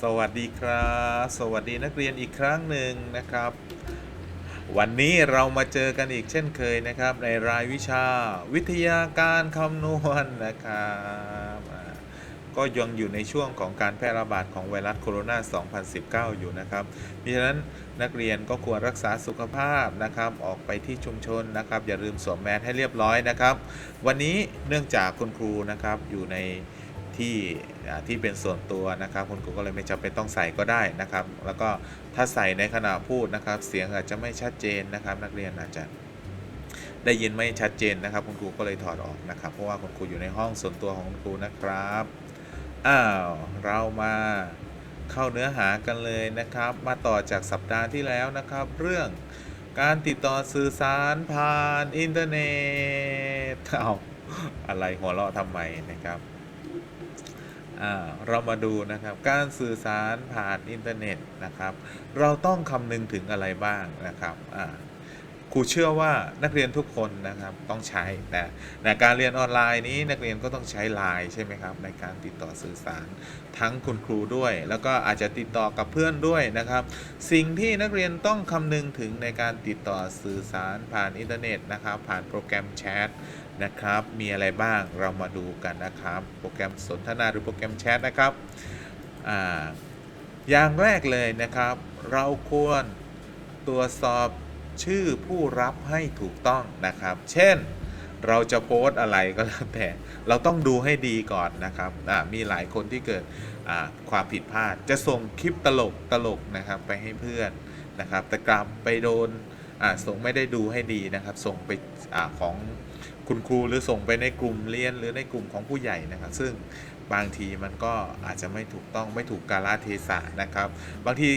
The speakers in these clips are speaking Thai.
สวัสดีครับ สวัสดีนักเรียนอีกครั้งหนึ่งนะครับ วันนี้เรามาเจอกันอีกเช่นเคยนะครับ ในรายวิชาวิทยาการคำนวณนะครับก็ยังอยู่ในช่วงของการแพร่ระบาดของไวรัสโคโรนา 2019 อยู่นะครับเพราะฉะนั้นนักเรียนก็ควรรักษาสุขภาพนะครับ ออกไปที่ชุมชนนะครับ อย่าลืมสวมแมสให้เรียบร้อยนะครับ วันนี้เนื่องจากคุณครูนะครับอยู่ใน ที่ที่เป็นส่วนตัวนะครับ คุณครูก็เลยไม่จำเป็นต้องใส่ก็ได้นะครับ แล้วก็ถ้าใส่ในขณะพูดนะครับ เสียงอาจจะไม่ชัดเจนนะครับ นักเรียนอาจจะได้ยินไม่ชัดเจนนะครับ คุณครูก็เลยถอดออกนะครับ เพราะว่าคุณครูอยู่ในห้องส่วนตัวของคุณครูนะครับอ้าวเรามาเข้าเนื้อหากันเลยนะครับ มาต่อจากสัปดาห์ที่แล้วนะครับ เรื่องการติดต่อสื่อสารผ่านอินเทอร์เน็ตเอาอะไรหัวเราะทำไมนะครับ เรามาดูนะครับ การสื่อสารผ่านอินเทอร์เน็ตนะครับ เราต้องคำนึงถึงอะไรบ้างนะครับ ครูเชื่อว่านักเรียนทุกคนนะครับต้องใช้แต่ในการเรียนออนไลน์นี้นักเรียนก็ต้องใช้ไลน์ใช่ไหมครับในการติดต่อสื่อสารทั้งคุณครูด้วย แล้วก็อาจจะติดต่อกับเพื่อนด้วยนะครับ สิ่งที่นักเรียนต้องคำนึงถึงในการติดต่อสื่อสารผ่านอินเทอร์เน็ตนะครับ ผ่านโปรแกรมแชทนะครับ มีอะไรบ้างเรามาดูกันนะครับ โปรแกรมสนทนาหรือโปรแกรมแชทนะครับออย่างแรกเลยนะครับ เราควรตรวจสอบ ชื่อผู้รับให้ถูกต้องนะครับ เช่น เราจะโพสต์อะไรก็แล้วแต่ เราต้องดูให้ดีก่อนนะครับมีหลายคนที่เกิดความผิดพลาด จะส่งคลิปตลกตลกนะครับไปให้เพื่อนนะครับ แต่กลับไปโดนส่งไม่ได้ดูให้ดีนะครับ ส่งไปอของคุณครูหรือส่งไปในกลุ่มเรียนหรือในกลุ่มของผู้ใหญ่นะครับ ซึ่งบางทีมันก็อาจจะไม่ถูกต้องไม่ถูกกาลเทศะนะครับ บางที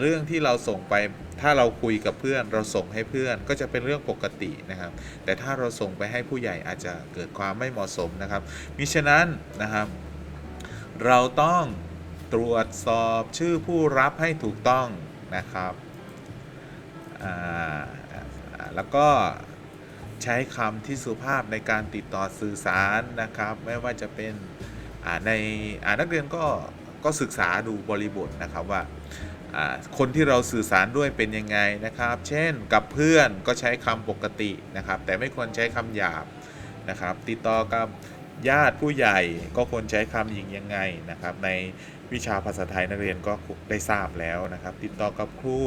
เรื่องที่เราส่งไปถ้าเราคุยกับเพื่อนเราส่งให้เพื่อนก็จะเป็นเรื่องปกตินะครับ แต่ถ้าเราส่งไปให้ผู้ใหญ่อาจจะเกิดความไม่เหมาะสมนะครับมิฉะนั้นนะครับ เราต้องตรวจสอบชื่อผู้รับให้ถูกต้องนะครับแล้วก็ใช้คำที่สุภาพในการติดต่อสื่อสารนะครับ ไม่ว่าจะเป็นในนักเรียนก็ก็ศึกษาดูบริบทนะครับว่า คนที่เราสื่อสารด้วยเป็นยังไงนะครับ เช่นกับเพื่อนก็ใช้คำปกตินะครับ แต่ไม่ควรใช้คำหยาบนะครับ ติดต่อกับญาติผู้ใหญ่ก็ควรใช้คำยิงยังไงนะครับ ในวิชาภาษาไทยนักเรียนก็ได้ทราบแล้วนะครับ ติดต่อกับครู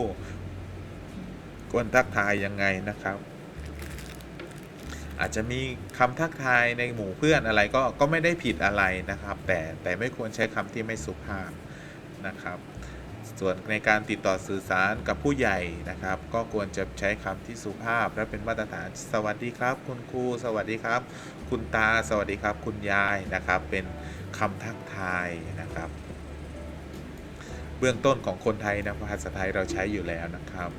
ควรทักทายยังไงนะครับ อาจจะมีคำทักทายในหมู่เพื่อนอะไรก็ก็ไม่ได้ผิดอะไรนะครับ แต่แต่ไม่ควรใช้คำที่ไม่สุภาพนะครับ ส่วนในการติดต่อสื่อสารกับผู้ใหญ่นะครับ ก็ควรจะใช้คำที่สุภาพ และเป็นมาตรฐาน สวัสดีครับ คุณครู สวัสดีครับ คุณตา สวัสดีครับ คุณยายนะครับ เป็นคำทักทายนะครับ เบื้องต้นของคนไทยนะภาษาไทยเราใช้อยู่แล้วนะครับ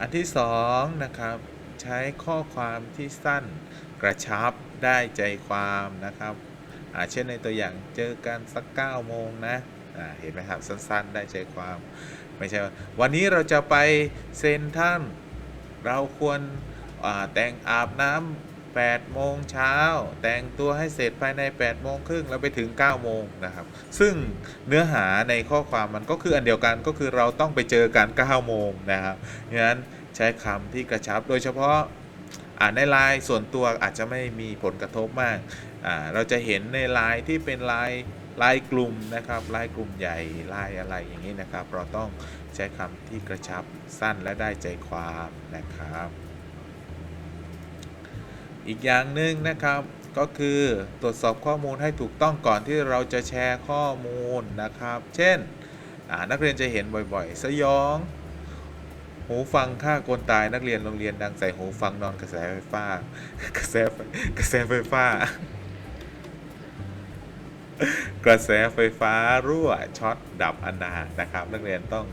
อันที่สองนะครับใช้ข้อความที่สั้นกระชับได้ใจความนะครับเช่นในตัวอย่างเจอกันสัก9โมงนะ เห็นไหมครับสั้น ๆ ได้ใจความไม่ใช่ว่าวันนี้เราจะไปเซนทรันเราควรแต่งอาบน้ำ8โมงเช้า แต่งตัวให้เสร็จภายใน 8 โมงครึ่งแล้วไปถึง 9 โมงนะครับ ซึ่งเนื้อหาในข้อความมันก็คืออันเดียวกันก็คือเราต้องไปเจอกัน 9 โมงนะครับดังนั้นใช้คำที่กระชับโดยเฉพาะอ่าในไลน์ส่วนตัวอาจจะไม่มีผลกระทบมาก เราจะเห็นในไลน์ที่เป็นไลน์ ไลน์กลุ่มนะครับไลน์กลุ่มใหญ่ไลน์อะไรอย่างนี้นะครับ เราต้องใช้คำที่กระชับสั้นและได้ใจความนะครับ อีกอย่างหนึ่งนะครับก็คือตรวจสอบข้อมูลให้ถูกต้องก่อนที่เราจะแชร์ข้อมูลนะครับ เช่นนักเรียนจะเห็นบ่อยๆ สยอง หูฟังฆ่าคนตายนักเรียนโรงเรียนดังใส่หูฟังนอนกระแสไฟฟ้า กระแสฟกระแสไฟฟ้า กระแสไฟฟ้ารั่วช็อตดับอนาถนะครับนักเรียนต้อง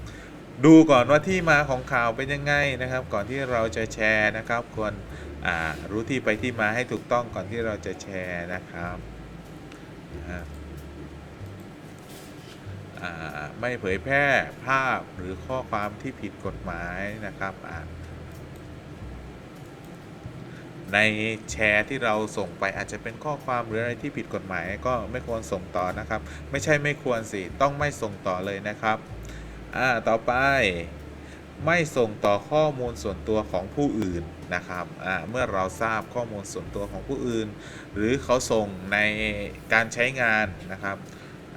ดูก่อนว่าที่มาของข่าวเป็นยังไงนะครับ ก่อนที่เราจะแชร์นะครับควรรู้ที่ไปที่มาให้ถูกต้องก่อนที่เราจะแชร์นะครับไม่เผยแพร่ภาพหรือข้อความที่ผิดกฎหมายนะครับอ่า ในแชร์ที่เราส่งไปอาจจะเป็นข้อความหรืออะไรที่ผิดกฎหมายก็ไม่ควรส่งต่อนะครับ ไม่ใช่ไม่ควรสิต้องไม่ส่งต่อเลยนะครับอ่าต่อไปไม่ส่งต่อข้อมูลส่วนตัวของผู้อื่นนะครับอ่าเมื่อเราทราบข้อมูลส่วนตัวของผู้อื่น หรือเขาส่งในการใช้งานนะครับ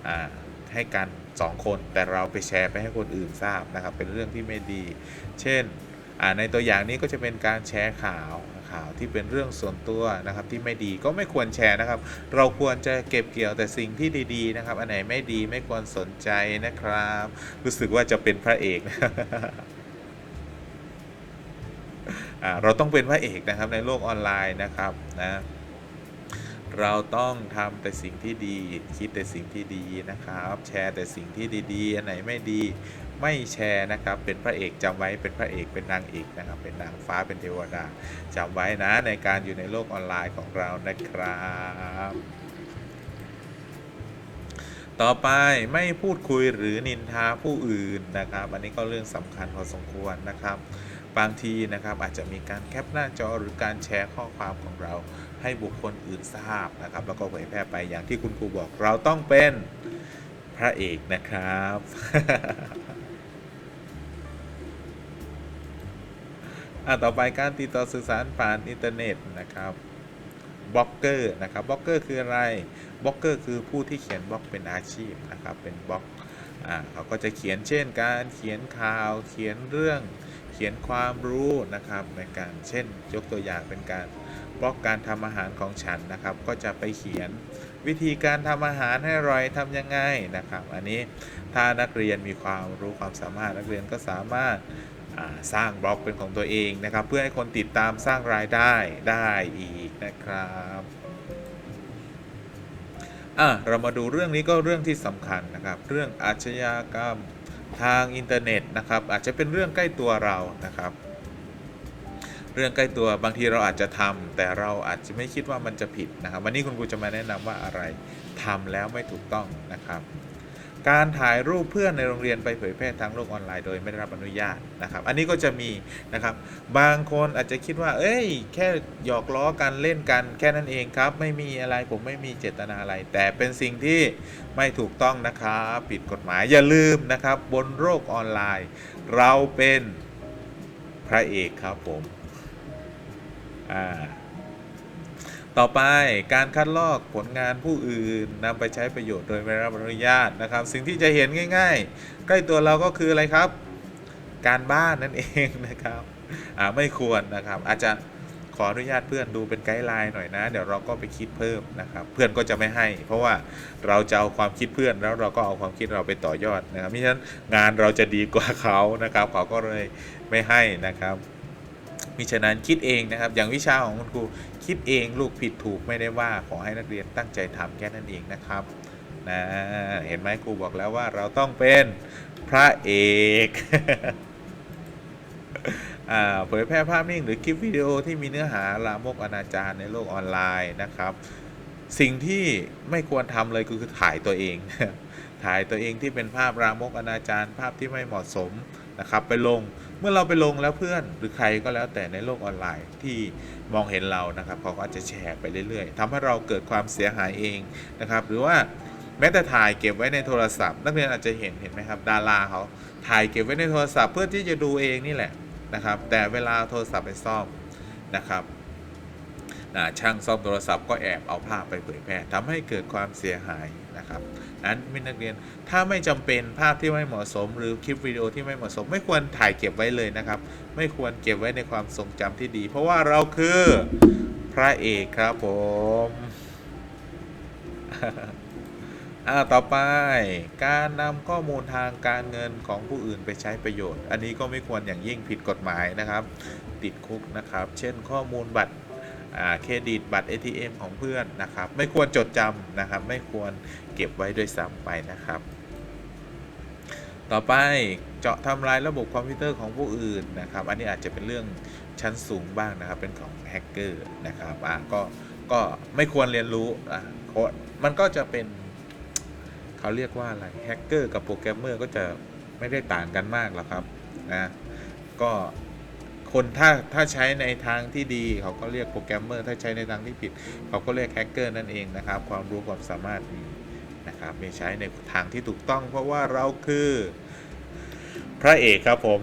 อ่าให้กันสองคนแต่เราไปแชร์ไปให้คนอื่นทราบนะครับ เป็นเรื่องที่ไม่ดี เช่นในตัวอย่างนี้ก็จะเป็นการแชร์ข่าว ข่าวที่เป็นเรื่องส่วนตัวนะครับที่ไม่ดีก็ไม่ควรแชร์นะครับ เราควรจะเก็บเกี่ยวแต่สิ่งที่ดี ๆ นะครับ อันไหนไม่ดีไม่ควรสนใจนะครับ รู้สึกว่าจะเป็นพระเอกเราต้องเป็นพระเอกนะครับในโลกออนไลน์นะครับนะเราต้องทำแต่สิ่งที่ดี คิดแต่สิ่งที่ดีนะครับ แชร์แต่สิ่งที่ดีๆ อันไหนไม่ดี ไม่แชร์นะครับเป็นพระเอกจำไว้เป็นพระเอกเป็นนางเอกนะครับเป็นนางฟ้าเป็นเทวดาจำไว้นะในการอยู่ในโลกออนไลน์ของเรานะครับต่อไปไม่พูดคุยหรือนินทาผู้อื่นนะครับ อันนี้ก็เรื่องสำคัญพอสมควรนะครับ บางทีนะครับอาจจะมีการแคปหน้าจอหรือการแชร์ข้อความของเรา ให้บุคคลอื่นทราบนะครับ แล้วก็เผยแพร่ไปอย่างที่คุณครูบอกเราต้องเป็นพระเอกนะครับ อะต่อไปการติดต่อสื่อสารผ่านอินเทอร์เน็ตนะครับบล็อกเกอร์นะครับบล็อกเกอร์คืออะไรบล็อกเกอร์คือผู้ที่เขียนบล็อกเป็นอาชีพนะครับเป็นบล็อกอ่าเขาก็จะเขียนเช่น การเขียนข่าว เขียนเรื่อง เขียนความรู้นะครับในการเช่น ยกตัวอย่างเป็นการบล็อกการทำอาหารของฉันนะครับ ก็จะไปเขียนวิธีการทำอาหารให้อร่อยทำยังไงนะครับ อันนี้ถ้านักเรียนมีความรู้ความสามารถนักเรียนก็สามารถ สร้างบล็อกเป็นของตัวเองนะครับ เพื่อให้คนติดตามสร้างรายได้ได้อีกนะครับอะเรามาดูเรื่องนี้ก็เรื่องที่สำคัญนะครับ เรื่องอาชญากรรมทางอินเทอร์เน็ตนะครับ อาจจะเป็นเรื่องใกล้ตัวเรานะครับ เรื่องใกล้ตัวบางทีเราอาจจะทำแต่เราอาจจะไม่คิดว่ามันจะผิดนะครับ วันนี้คุณครูจะมาแนะนำว่าอะไรทำแล้วไม่ถูกต้องนะครับ การถ่ายรูปเพื่อนในโรงเรียนไปเผยแพร่ทางโลกออนไลน์โดยไม่ได้รับอนุญาตนะครับ อันนี้ก็จะมีนะครับ บางคนอาจจะคิดว่า เอ้ย แค่หยอกล้อกันเล่นกันแค่นั้นเองครับ ไม่มีอะไรผมไม่มีเจตนาอะไร แต่เป็นสิ่งที่ไม่ถูกต้องนะครับผิดกฎหมายอย่าลืมนะครับ บนโลกออนไลน์ เราเป็นพระเอกครับผมอ่า ต่อไปการคัดลอกผลงานผู้อื่นนำไปใช้ประโยชน์โดยไม่ได้รับอนุญาตนะครับ สิ่งที่จะเห็นง่าย ๆ ใกล้ตัวเราก็คืออะไรครับ การบ้านนั่นเองนะครับอ่าไม่ควรนะครับ อาจจะขออนุญาตเพื่อนดูเป็นไกด์ไลน์หน่อยนะ เดี๋ยวเราก็ไปคิดเพิ่มนะครับ เพื่อนก็จะไม่ให้ เพราะว่าเราจะเอาความคิดเพื่อนแล้วเราก็เอาความคิดเราไปต่อยอดนะครับมิฉะนั้นงานเราจะดีกว่าเขานะครับเขาก็เลยไม่ให้นะครับ มิฉะนั้นคิดเองนะครับ อย่างวิชาของคุณครูคิดเองลูกผิดถูกไม่ได้ว่าขอให้นักเรียนตั้งใจทำแค่นั้นเองนะครับนะเห็นไหมครูบอกแล้วว่าเราต้องเป็นพระเอกเผยแพร่ภาพนิ่งหรือคลิปวิดีโอที่มีเนื้อหาลามกอนาจารในโลกออนไลน์นะครับ สิ่งที่ไม่ควรทำเลยก็คือถ่ายตัวเอง ถ่ายตัวเองที่เป็นภาพรามกอนาจารภาพที่ไม่เหมาะสมนะครับ ไปลง เมื่อเราไปลงแล้วเพื่อนหรือใครก็แล้วแต่ในโลกออนไลน์ที่มองเห็นเรานะครับเขาก็จะแชร์ไปเรื่อยๆทำให้เราเกิดความเสียหายเองนะครับ หรือว่าแม้แต่ถ่ายเก็บไว้ในโทรศัพท์ นักเรียนอาจจะเห็นเห็นไหมครับ ดาราเขาถ่ายเก็บไว้ในโทรศัพท์เพื่อที่จะดูเองนี่แหละนะครับ แต่เวลาโทรศัพท์ไปซ่อมนะครับช่างซ่อมโทรศัพท์ก็แอบเอาภาพไปเผยแพร่ทำให้เกิดความเสียหายนะครับ นั้นมินักเรียน ถ้าไม่จำเป็นภาพที่ไม่เหมาะสม หรือคลิปวิดีโอที่ไม่เหมาะสม ไม่ควรถ่ายเก็บไว้เลยนะครับ ไม่ควรเก็บไว้ในความทรงจำที่ดี เพราะว่าเราคือพระเอกครับผมอ่าต่อไปการนำข้อมูลทางการเงินของผู้อื่นไปใช้ประโยชน์ อันนี้ก็ไม่ควรอย่างยิ่งผิดกฎหมายนะครับ ติดคุกนะครับ เช่นข้อมูลบัตร เครดิตบัตร ATM ของเพื่อนนะครับ ไม่ควรจดจำนะครับ ไม่ควรเก็บไว้ด้วยซ้ำไปนะครับ ต่อไปเจาะทำลายระบบคอมพิวเตอร์ของผู้อื่นนะครับ อันนี้อาจจะเป็นเรื่องชั้นสูงบ้างนะครับ เป็นของแฮกเกอร์นะครับอ่าก็ก็ไม่ควรเรียนรู้อ่าโค้ดมันก็จะเป็นเขาเรียกว่าอะไรแฮกเกอร์กับโปรแกรมเมอร์ก็จะไม่ได้ต่างกันมากหรอกครับนะก็ คนถ้าถ้าใช้ในทางที่ดี เขาก็เรียกโปรแกรมเมอร์ถ้าใช้ในทางที่ผิด เขาก็เรียกแฮกเกอร์นั่นเองนะครับ ความรู้ความสามารถมีนะครับมีใช้ในทางที่ถูกต้อง เพราะว่าเราคือ พระเอกครับผม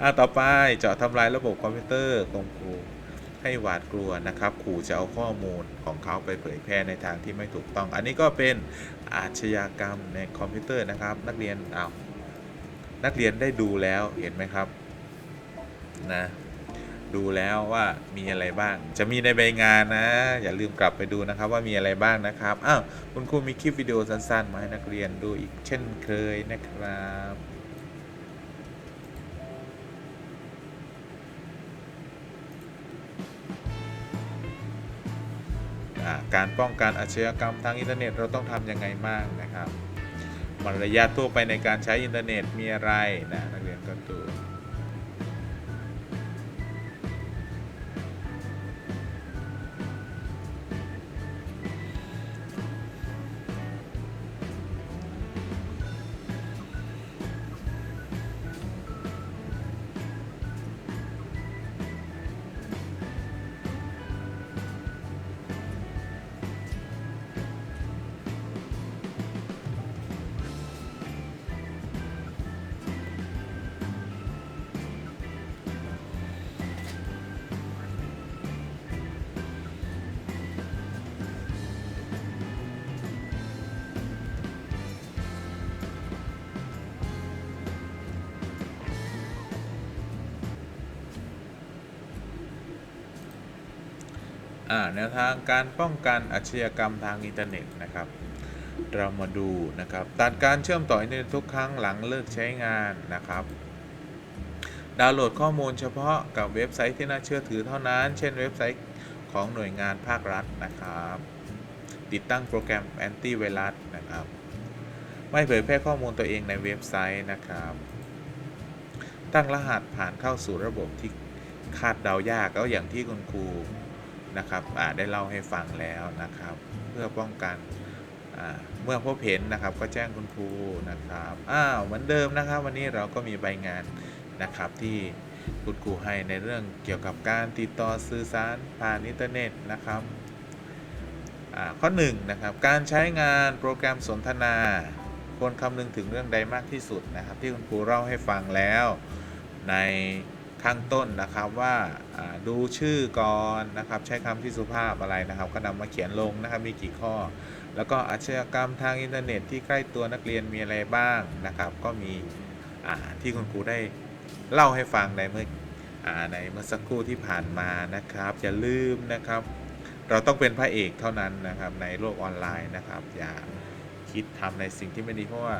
อะต่อไปเจาะทำลายระบบคอมพิวเตอร์ข่มขู่ให้หวาดกลัวนะครับขู่จะเอาข้อมูลของเขาไปเผยแพร่ในทางที่ไม่ถูกต้อง อันนี้ก็เป็นอาชญากรรมในคอมพิวเตอร์นะครับ นักเรียนเอาวนักเรียนได้ดูแล้วเห็นไหมครับ นะดูแล้วว่ามีอะไรบ้าง จะมีในใบงานนะ อย่าลืมกลับไปดูนะครับว่ามีอะไรบ้างนะครับ อ้าวคุณครูมีคลิปวิดีโอสั้นๆ มาให้นักเรียนดูอีกเช่นเคยนะครับการป้องกันอาชญากรรมทางอินเทอร์เน็ตเราต้องทำยังไงบ้างนะครับมารยาททั่วไปในการใช้อินเทอร์เน็ตมีอะไรนะนักเรียนก็ดู แนวทางการป้องกันอาชญากรรมทางอินเทอร์เน็ตนะครับ เรามาดูนะครับตัดการเชื่อมต่ออินเทอร์เน็ตทุกครั้งหลังเลิกใช้งานนะครับ ดาวน์โหลดข้อมูลเฉพาะกับเว็บไซต์ที่น่าเชื่อถือเท่านั้น เช่นเว็บไซต์ของหน่วยงานภาครัฐนะครับ ติดตั้งโปรแกรมแอนตี้ไวรัสนะครับ ไม่เผยแพร่ข้อมูลตัวเองในเว็บไซต์นะครับ ตั้งรหัสผ่านเข้าสู่ระบบที่คาดเดายากก็อย่างที่คุณครู นะครับอ่าได้เล่าให้ฟังแล้วนะครับ เพื่อป้องกันเมื่อพบเห็นนะครับก็แจ้งคุณครูนะครับอ้าวเหมือนเดิมนะครับ วันนี้เราก็มีใบงานนะครับที่คุณครูให้ในเรื่องเกี่ยวกับการติดต่อสื่อสารผ่านอินเทอร์เน็ตนะครับข้อ1นนะครับการใช้งานโปรแกรมสนทนาควรคำนึงถึงเรื่องใดมากที่สุดนะครับ ที่คุณครูเล่าให้ฟังแล้วใน ข้างต้นนะครับว่าดูชื่อก่อนนะครับใช้คำที่สุภาพอะไรนะครับ ก็นำมาเขียนลงนะครับมีกี่ข้อ แล้วก็อาชญากรรมทางอินเทอร์เน็ตที่ใกล้ตัวนักเรียนมีอะไรบ้างนะครับ ก็มีที่คุณครูได้เล่าให้ฟังในเมื่อในเมื่อสักครู่ที่ผ่านมานะครับอย่าลืมนะครับ เราต้องเป็นพระเอกเท่านั้นนะครับในโลกออนไลน์นะครับ อย่าคิดทำในสิ่งที่ไม่ดีเพราะว่า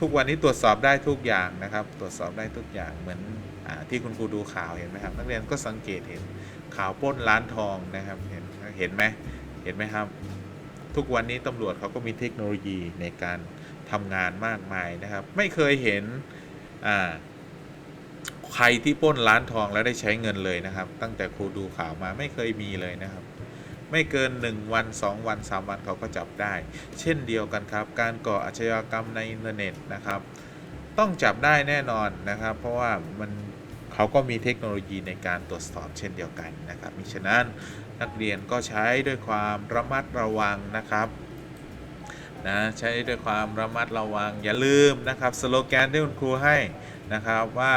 ทุกวันนี้ตรวจสอบได้ทุกอย่างนะครับ ตรวจสอบได้ทุกอย่างเหมือน ที่คุณครูดูข่าวเห็นไหมครับนักเรียนก็สังเกตเห็นข่าวปล้นร้านทองนะครับเห็นเห็นไหมเห็นไหมครับ ทุกวันนี้ตำรวจเขาก็มีเทคโนโลยีในการทำงานมากมายนะครับ ไม่เคยเห็นใครที่ปล้นร้านทองแล้วได้ใช้เงินเลยนะครับ ตั้งแต่ครูดูข่าวมาไม่เคยมีเลยนะครับ ไม่เกิน 1 วัน 2 วัน 3 วันเขาก็จับได้ เช่นเดียวกันครับ การก่ออาชญากรรมในอินเทอร์เน็ตนะครับ ต้องจับได้แน่นอนนะครับ เพราะว่ามันเขาก็มีเทคโนโลยีในการตรวจสอบเช่นเดียวกันนะครับมิฉะนั้นนักเรียนก็ใช้ด้วยความระมัดระวังนะครับนะใช้ด้วยความระมัดระวังอย่าลืมนะครับสโลแกนที่คุณครูให้นะครับว่า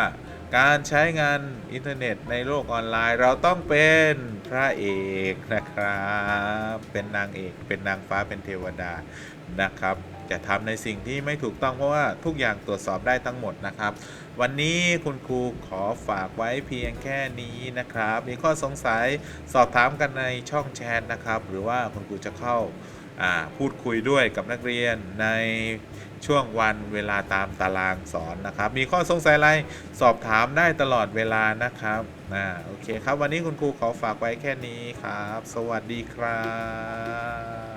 การใช้งานอินเทอร์เน็ตในโลกออนไลน์ เราต้องเป็นพระเอกนะครับ เป็นนางเอก เป็นนางฟ้าเป็นเทวดานะครับ จะทำในสิ่งที่ไม่ถูกต้องเพราะว่าทุกอย่างตรวจสอบได้ทั้งหมดนะครับ วันนี้คุณครูขอฝากไว้เพียงแค่นี้นะครับ มีข้อสงสัยสอบถามกันในช่องแชทนะครับ หรือว่าคุณครูจะเข้าอ่าพูดคุยด้วยกับนักเรียนในช่วงวันเวลาตามตารางสอนนะครับ มีข้อสงสัยอะไรสอบถามได้ตลอดเวลานะครับอ่าโอเคครับ วันนี้คุณครูขอฝากไว้แค่นี้ครับ สวัสดีครับ